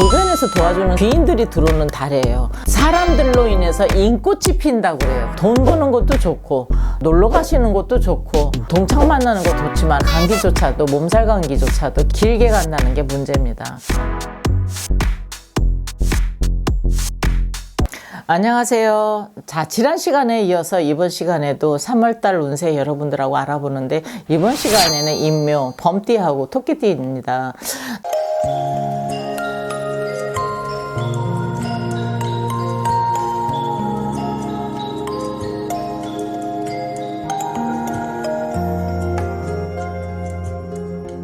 주변에서 도와주는 귀인들이 들어오는 달이에요. 사람들로 인해서 인꽃이 핀다고 그래요. 돈 버는 것도 좋고 놀러 가시는 것도 좋고 동창 만나는 것도 좋지만 감기조차도 몸살 감기조차도 길게 간다는 게 문제입니다. 안녕하세요. 자, 지난 시간에 이어서 이번 시간에도 3월달 운세 여러분들하고 알아보는데 이번 시간에는 인묘, 범띠하고 토끼띠입니다.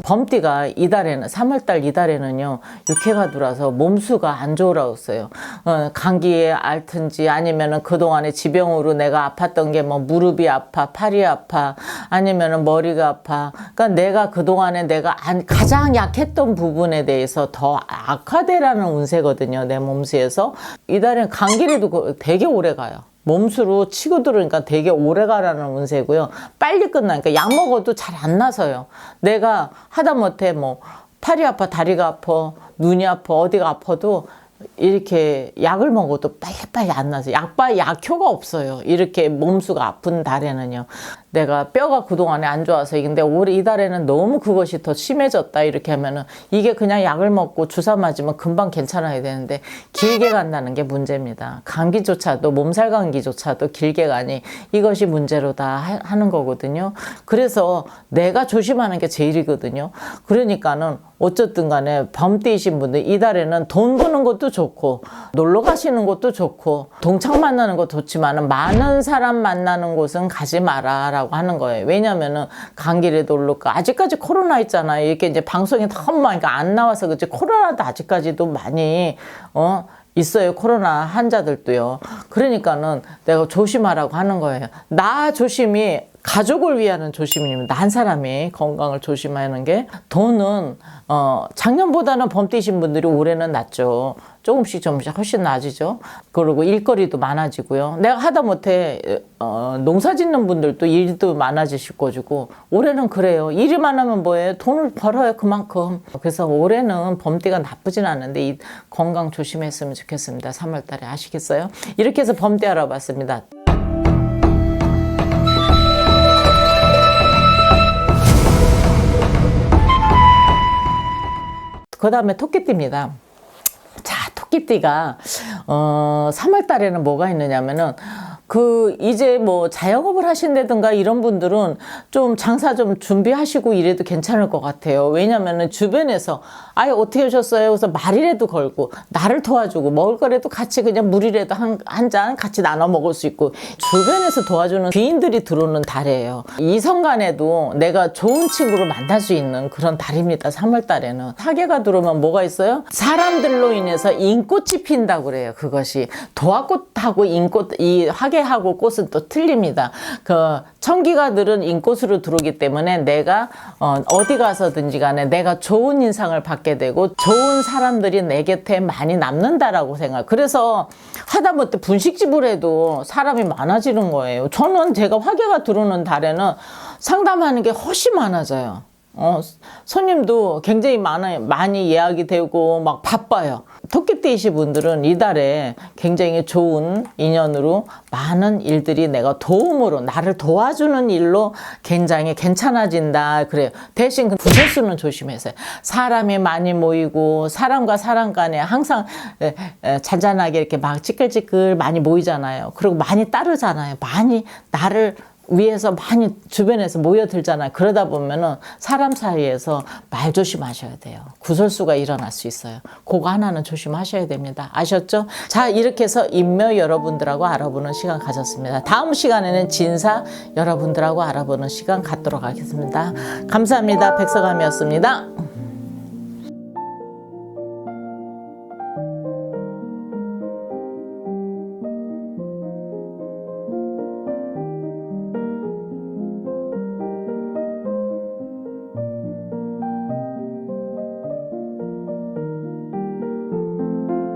범띠가 이달에는 3월달 이달에는요 육해가 들어와서 몸수가 안 좋으라고 했어요. 어, 감기에 앓든지 아니면은 그 동안에 지병으로 내가 아팠던 게 뭐 무릎이 아파, 팔이 아파, 아니면은 머리가 아파. 그러니까 내가 그 동안에 내가 안- 가장 약했던 부분에 대해서 더 악화되라는 운세거든요 내 몸수에서 이달에는 감기라도 그- 되게 오래 가요. 몸수로 치고 들으니까 되게 오래 가라는 운세고요. 빨리 끝나니까 약 먹어도 잘 안 나서요. 내가 하다못해 뭐 팔이 아파, 다리가 아파, 눈이 아파, 어디가 아파도 이렇게 약을 먹어도 빨리빨리 안 나서 약바 약효가 없어요. 이렇게 몸수가 아픈 달에는요. 내가 뼈가 그동안에 안 좋아서 근데 올해 이달에는 너무 그것이 더 심해졌다 이렇게 하면은 이게 그냥 약을 먹고 주사 맞으면 금방 괜찮아야 되는데 길게 간다는 게 문제입니다. 감기조차도 몸살 감기조차도 길게 가니 이것이 문제로다 하- 하는 거거든요. 그래서 내가 조심하는 게 제일이거든요. 그러니까는 어쨌든 간에 범띠이신 분들 이달에는 돈 버는 것도 좋고 놀러 가시는 것도 좋고 동창 만나는 것도 좋지만은 많은 사람 만나는 곳은 가지 마라 라고 하는 거예요. 왜냐면은 감기라도 오를까 아직까지 코로나 있잖아요. 이렇게 이제 방송에 너무 많이 안 나와서 그렇지 코로나도 아직까지도 많이 어 있어요. 코로나 환자들도요. 그러니까는 내가 조심하라고 하는 거예요. 나 조심이 가족을 위하는 조심입니다. 한 사람이 건강을 조심하는 게 돈은 어 작년보다는 범띠신 분들이 올해는 낫죠. 조금씩 조금씩 훨씬 나아지죠. 그리고 일거리도 많아지고요. 내가 하다 못해 어, 농사 짓는 분들도 일도 많아지실 거고 올해는 그래요. 일이 많으면 뭐예요? 돈을 벌어요 그만큼. 그래서 올해는 범띠가 나쁘진 않은데 이 건강 조심했으면 좋겠습니다. 3월달에 아시겠어요? 이렇게 해서 범띠 알아봤습니다. 그 다음에 토끼띠입니다. 자, 토끼띠가 어 3월 달에는 뭐가 있느냐면은 그 이제 뭐 자영업을 하신다든가 이런 분들은 좀 장사 좀 준비하시고 이래도 괜찮을 것 같아요. 왜냐면은 주변에서 아예 어떻게 오셨어요? 그래서 말이라도 걸고 나를 도와주고 먹을 거라도 같이 그냥 물이라도 한한잔 같이 나눠 먹을 수 있고 주변에서 도와주는 귀인들이 들어오는 달이에요. 이성 간에도 내가 좋은 친구를 만날 수 있는 그런 달입니다. 3월 달에는 사계가 들어오면 뭐가 있어요? 사람들로 인해서 인꽃이 핀다고 그래요. 그것이 도화꽃하고 인꽃 이 화계 하고 꽃은 또 틀립니다. 그 청기가들은 인꽃으로 들어오기 때문에 내가 어, 어디 가서든지 간에 내가 좋은 인상을 받게 되고 좋은 사람들이 내 곁에 많이 남는다라고 생각. 그래서 하다못해 분식집을 해도 사람이 많아지는 거예요. 저는 제가 화계가 들어오는 달에는 상담하는 게 훨씬 많아져요. 어, 손님도 굉장히 많아요. 많이 예약이 되고 막 바빠요. 토끼띠이신 분들은 이달에 굉장히 좋은 인연으로 많은 일들이 내가 도움으로 나를 도와주는 일로 굉장히 괜찮아진다. 그래요. 대신 그 구설수는 조심해서요. 사람이 많이 모이고 사람과 사람 간에 항상 에, 에, 잔잔하게 이렇게 막 찌끌찌끌 많이 모이잖아요. 그리고 많이 따르잖아요. 많이 나를 위에서 많이 주변에서 모여들잖아요. 그러다 보면은 사람 사이에서 말 조심하셔야 돼요. 구설수가 일어날 수 있어요. 그거 하나는 조심하셔야 됩니다. 아셨죠? 자, 이렇게 해서 인묘 여러분들하고 알아보는 시간 가졌습니다. 다음 시간에는 진사 여러분들하고 알아보는 시간 갖도록 하겠습니다. 감사합니다. 백서감이었습니다.